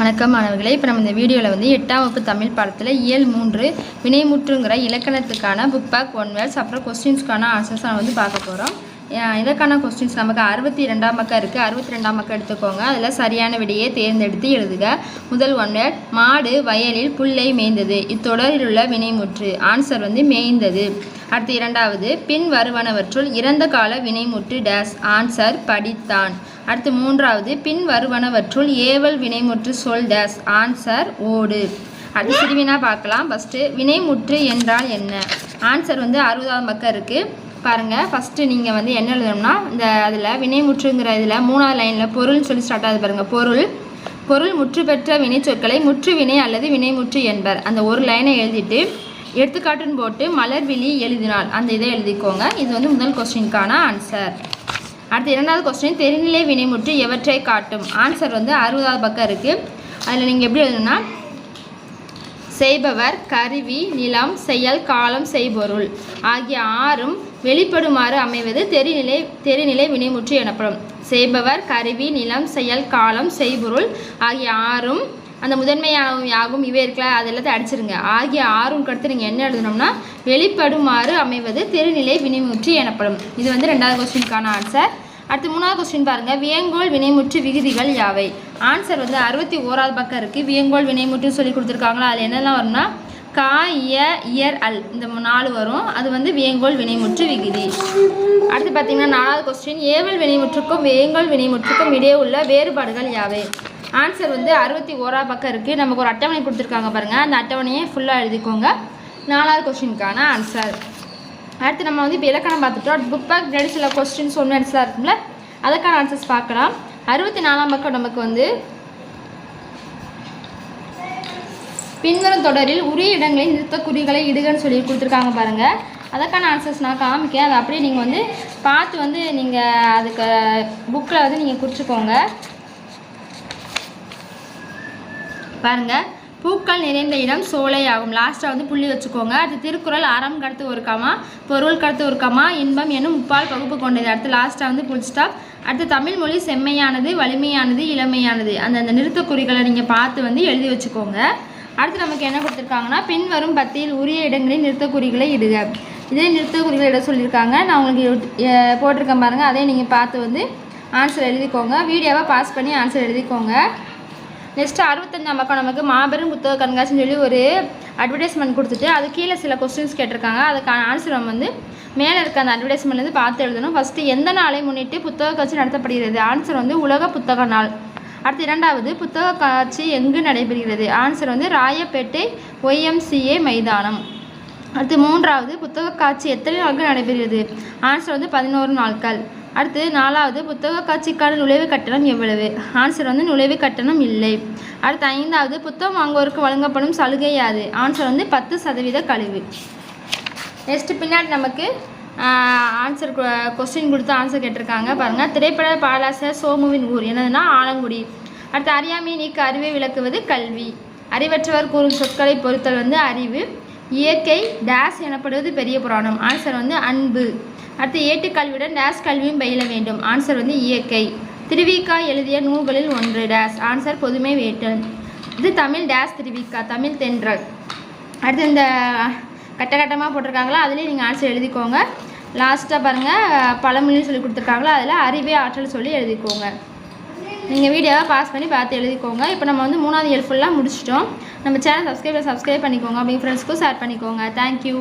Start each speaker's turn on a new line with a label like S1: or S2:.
S1: வணக்கம் மாணவர்களே. இப்போ நம்ம இந்த வீடியோவில் வந்து எட்டாம் வகுப்பு தமிழ் பாடத்தில் இயல் மூன்று வினைமுற்றுங்கிற இலக்கணத்துக்கான புக் பேக் ஒன் வேர்ஸ் அப்புறம் கொஸ்டின்ஸ்க்கான ஆன்சர்ஸ் நம்ம வந்து பார்க்க போகிறோம் இதற்கான கொஸ்டின்ஸ் நமக்கு அறுபத்தி ரெண்டாம் பக்கம் இருக்குது அறுபத்தி ரெண்டாம் பக்கம் எடுத்துக்கோங்க. அதில் சரியான விடையை தேர்ந்தெடுத்து எழுதுக. முதல் ஒன் வேர்ட் மாடு வயலில் புல்லை மேய்ந்தது. இத்தொடரில் உள்ள வினைமுற்று. ஆன்சர் வந்து மேய்ந்தது. அடுத்து இரண்டாவது பின் வருவனவற்றுள் இறந்த கால வினைமுற்று டேஸ் ஆன்சர் படித்தான். அடுத்து மூன்றாவது பின் வருவனவற்றுள் ஏவல் வினைமுற்று சொல் டேஸ் ஆன்சர் ஓடு. அடுத்து சிறுவினா பார்க்கலாம். ஃபஸ்ட்டு வினைமுற்று என்றால் என்ன? ஆன்சர் வந்து அறுபதாம் பக்கம் இருக்குது பாருங்கள் ஃபஸ்ட்டு நீங்கள் வந்து என்ன எழுதணும்னா இந்த அதில் வினைமுற்றுங்கிற இதில் மூணாவது லைனில் பொருள்னு சொல்லி ஸ்டார்ட் ஆகுது பாருங்கள் பொருள் பொருள் முற்று பெற்ற வினைச்சொற்களை முற்று வினை அல்லது வினைமுற்று என்பர். அந்த ஒரு லைனை எழுதிட்டு எடுத்துக்காட்டுன்னு போட்டு மலர்விழி எழுதினால் அந்த இதை எழுதிக்கோங்க. இது வந்து முதல் கொஸ்டினுக்கான ஆன்சர் அடுத்து இரண்டாவது கொஸ்டின் தெரிநிலை வினைமுற்று எவற்றை காட்டும்? ஆன்சர் வந்து அறுபதாவது பக்கம் இருக்குது அதில் நீங்கள் எப்படி எழுதணும்னா செய்பவர் கருவி நிலம் செயல் காலம் செய்பொருள் ஆகிய ஆறும் வெளிப்படுமாறு அமைவது தெரிநிலை தெரிநிலை வினைமுற்று எனப்படும். செய்பவர் கருவி நிலம் செயல் காலம் செய்பொருள் ஆகிய ஆறும் அந்த முதன்மையாகவும் யாகும் இவை இருக்கல அது எல்லாத்தையும் அடிச்சிருங்க. ஆகிய ஆறும் கடுத்து நீங்கள் என்ன எழுதணும்னா வெளிப்படுமாறு அமைவது திருநிலை வினைமுற்று எனப்படும். இது வந்து ரெண்டாவது கொஸ்டினுக்கான ஆன்சர் அடுத்து மூணாவது கொஸ்டின் பாருங்கள் வியங்கோல் வினைமுற்று விகுதிகள் யாவை? ஆன்சர் வந்து அறுபத்தி ஓராவது பக்கம் இருக்குது வியங்கோல் வினைமுற்று சொல்லி கொடுத்துருக்காங்களா? அதில் என்னெல்லாம் வரும்னா கா இய இயர் அல் இந்த நாலு வரும். அது வந்து வியங்கோல் வினைமுற்று விகுதி. அடுத்து பார்த்தீங்கன்னா நாலாவது கொஸ்டின் ஏவல் வினைமுற்றுக்கும் வேங்கோல் வினைமுற்றுக்கும் இடையே உள்ள வேறுபாடுகள் யாவை? ஆன்சர் வந்து அறுபத்தி ஓரா பக்கம் இருக்குது நமக்கு ஒரு அட்டவணை கொடுத்துருக்காங்க பாருங்கள் அந்த அட்டவணையை ஃபுல்லாக எழுதிக்கோங்க. நாலாவது கொஸ்டினுக்கான ஆன்சர் அடுத்து நம்ம வந்து இப்போ இலக்கணம் பார்த்துட்டோம். புக் பேக் முன்னாடி சில கொஸ்டின்ஸ் ஒன்று வேர்ட்ஸ்லாம் இருக்கும்ல அதுக்கான ஆன்சர்ஸ் பார்க்கலாம். அறுபத்தி நாலாம் பக்கம் நமக்கு வந்து பின்வரும் தொடரில் உரிய இடங்களில் நிறுத்த குறிகளை இடுகன்னு சொல்லி கொடுத்துருக்காங்க பாருங்கள் அதற்கான ஆன்சர்ஸ் நான் காமிக்கேன். அதை அப்படியே நீங்கள் வந்து பார்த்து வந்து நீங்கள் அதுக்கு புக்கில் வந்து நீங்கள் குறிச்சிக்கோங்க. பாருங்கள் பூக்கள் நிறைந்த இடம் சோலை ஆகும் லாஸ்ட்டாக வந்து புள்ளி வச்சுக்கோங்க. அடுத்து திருக்குறள் அறம் கடத்து ஒரு கமா பொருள் கடத்து ஒரு கமா இன்பம் என்னும் முப்பால் பகுப்பு கொண்டது. அடுத்து லாஸ்ட்டாக வந்து புல் ஸ்டாப் அடுத்து தமிழ் மொழி செம்மையானது வலிமையானது இளமையானது. அந்த அந்த நிறுத்த குறிகளை நீங்கள் பார்த்து வந்து எழுதி வச்சுக்கோங்க. அடுத்து நமக்கு என்ன கொடுத்துருக்காங்கன்னா பின்வரும் பத்தியில் உரிய இடங்களில் நிறுத்தக்குறிகளை இடுக. இதே நிறுத்தக்குறிகளை இட சொல்லியிருக்காங்க. நான் உங்களுக்கு போட்டிருக்கேன் பாருங்கள் அதே நீங்கள் பார்த்து வந்து ஆன்சர் எழுதிக்கோங்க. வீடியோவை பாஸ் பண்ணி ஆன்சர் எழுதிக்கோங்க. நெக்ஸ்ட்டு அறுபத்தஞ்சாம் பக்கம் நமக்கு மாபெரும் புத்தக கண்காட்சின்னு சொல்லி ஒரு அட்வர்டைஸ்மெண்ட் கொடுத்துட்டு அது கீழே சில கொஸ்டின்ஸ் கேட்டிருக்காங்க. அதுக்கான ஆன்சர் நம்ம வந்து மேலே இருக்க அந்த அட்வர்டைஸ்மெண்ட்லேருந்து பார்த்து எழுதணும். ஃபஸ்ட்டு எந்த நாளை முன்னிட்டு புத்தக காட்சி நடத்தப்படுகிறது? ஆன்சர் வந்து உலக புத்தக நாள். அடுத்து இரண்டாவது புத்தக காட்சி எங்கு நடைபெறுகிறது? ஆன்சர் வந்து ராயப்பேட்டை ஒய்எம்சிஏ மைதானம். அடுத்து மூன்றாவது புத்தக காட்சி எத்தனை நாட்கள் நடைபெறுகிறது? ஆன்சர் வந்து பதினோரு நாட்கள். அடுத்து நாலாவது புத்தக காட்சிக்கான நுழைவு கட்டணம் எவ்வளவு? ஆன்சர் வந்து நுழைவு கட்டணம் இல்லை. அடுத்து ஐந்தாவது புத்தகம் வாங்குவோருக்கு வழங்கப்படும் சலுகை யாது? ஆன்சர் வந்து பத்து சதவீத கழிவு. நெக்ஸ்ட் பின்னாடி நமக்கு ஆன்சர் கொஸ்டின் கொடுத்து ஆன்சர் கேட்டிருக்காங்க. பாருங்கள் திரைப்பட பாலாசர் சோமுவின் ஊர். என்னதுன்னா ஆலங்குடி. அடுத்து அறியாமை நீக்க அறிவை விளக்குவது கல்வி. அறிவற்றவர் கூறும் சொற்களை பொறுத்தல் வந்து அறிவு. இயற்கை டேஸ் எனப்படுவது பெரிய புராணம். ஆன்சர் வந்து அன்பு. அடுத்து ஏட்டுக்கல்வியுடன் டேஸ் கல்வியும் பயில வேண்டும். ஆன்சர் வந்து இயற்கை. திருவிக்கா எழுதிய நூல்களில் ஒன்று டேஸ் ஆன்சர் பொதுமை வேட்டல் இது தமிழ் டேஸ் திருவிக்கா தமிழ் தென்றல். அடுத்து இந்த கட்ட கட்டமாக அதுலேயும் நீங்கள் ஆன்சர் எழுதிக்கோங்க. லாஸ்ட்டாக பாருங்கள் பழமொழின்னு சொல்லி கொடுத்துருக்காங்களோ அதில் அறிவே ஆற்றல் சொல்லி எழுதிக்கோங்க. நீங்கள் வீடியோவை பாஸ் பண்ணி பார்த்து எழுதிக்கோங்க. இப்போ நம்ம வந்து மூணாவது இயல் ஃபுல்லாக முடிச்சிட்டோம். நம்ம சேனல் சப்ஸ்கிரைப் சப்ஸ்கிரைப் பண்ணிக்கோங்க. அப்படிங்க ஃப்ரெண்ட்ஸ்க்கும் ஷேர் பண்ணிக்கோங்க. தேங்க்யூ